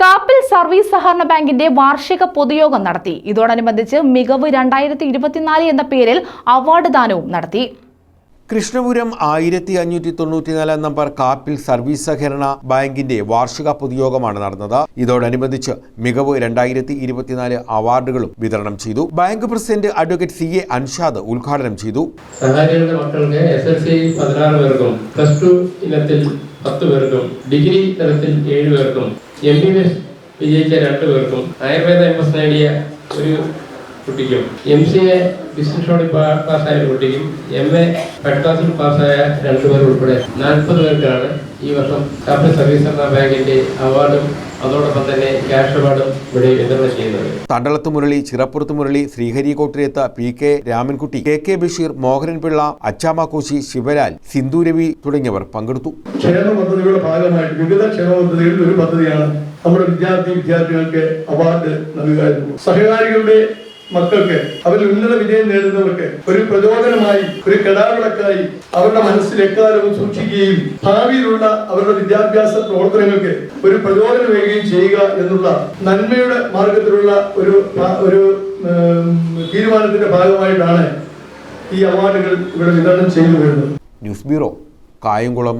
Kappil service സഹകരണ ബാങ്കിന്റെ വാർഷിക പൊതുയോഗം നടത്തി. ഇതോടനുബന്ധിച്ച് മികവ് രണ്ടായിരത്തി ഇരുപത്തിനാല് എന്ന പേരിൽ അവാർഡ് ദാനവും നടത്തി. കൃഷ്ണപുരം ആയിരത്തി അഞ്ഞൂറ്റി തൊണ്ണൂറ്റിനാലാം നമ്പർ കാപ്പിൽ സർവീസ് സഹകരണ ബാങ്കിന്റെ വാർഷിക പൊതുയോഗമാണ് നടന്നത്. ഇതോടനുബന്ധിച്ച് മികവ് രണ്ടായിരത്തി ഇരുപത്തിനാല് അവാർഡുകളും വിതരണം ചെയ്തു. Bank president advocate C A Anshad ഉദ്ഘാടനം ചെയ്തു. സഹകാരികളുടെ മക്കൾക്ക് എസ് എൽ സി പതിനാറ് പേർക്കും പ്ലസ് ടു ഇനത്തിൽ പത്ത് പേർക്കും ഡിഗ്രി തലത്തിൽ ഏഴ് പേർക്കും എം ബി ബി എസ് വിജയിച്ച രണ്ട് പേർക്കും ആയുർവേദ എം എസ് നേടിയ ഒരു കുട്ടിക്കും. എം സി എ ഡിസ്റ്റിങ്ഷോണിൽ പാസ്സായ ഒരു കുട്ടിക്കും. എം എ ഫസ്റ്റ് ക്ലാസ്സിൽ പാസ്സായ രണ്ടുപേർ ഉൾപ്പെടെ നാൽപ്പത് പേർക്കാണ് ഈ വർഷം കാപ്പി സർവീസ് എന്ന ബാങ്കിന്റെ അവാർഡും അതോടൊപ്പം തന്നെ ക്യാഷ് അവാർഡും ഇവിടെ വിതരണം ചെയ്യുന്നത്. Thandalath Murali ചിറപ്പുറത്ത് Murali ശ്രീഹരികോട്ടിലേത്ത് P K Ramankutty K K Basheer Mohananpillai Achammakoshy Shivlal സിന്ധുരവി തുടങ്ങിയവർ പങ്കെടുത്തു. ക്ഷേമ പദ്ധതികളുടെ ഭാഗമായിട്ട് വിവിധ ക്ഷേമ പദ്ധതികളിൽ ഒരു പദ്ധതിയാണ് നമ്മുടെ വിദ്യാർത്ഥി വിദ്യാർത്ഥികൾക്ക് അവാർഡ് നൽകുക സഹകാരികളുടെ മക്കൾക്ക് അവരിൽ ഉന്നത വിജയം നേടുന്നവർക്ക് ഒരു പ്രചോദനമായി ഒരു കെടാവിളക്കായി അവരുടെ മനസ്സിൽ എക്കാലവും സൂക്ഷിക്കുകയും ഭാവിയിലുള്ള അവരുടെ വിദ്യാഭ്യാസ പ്രവർത്തനങ്ങൾക്ക് ഒരു പ്രചോദനമേകുകയും ചെയ്യുക എന്നുള്ള നന്മയുടെ മാർഗത്തിലുള്ള ഒരു ഒരു തീരുമാനത്തിന്റെ ഭാഗമായിട്ടാണ് ഈ അവാർഡുകൾ ഇവിടെ വിതരണം ചെയ്തു വരുന്നത്. News bureau Kayamkulam.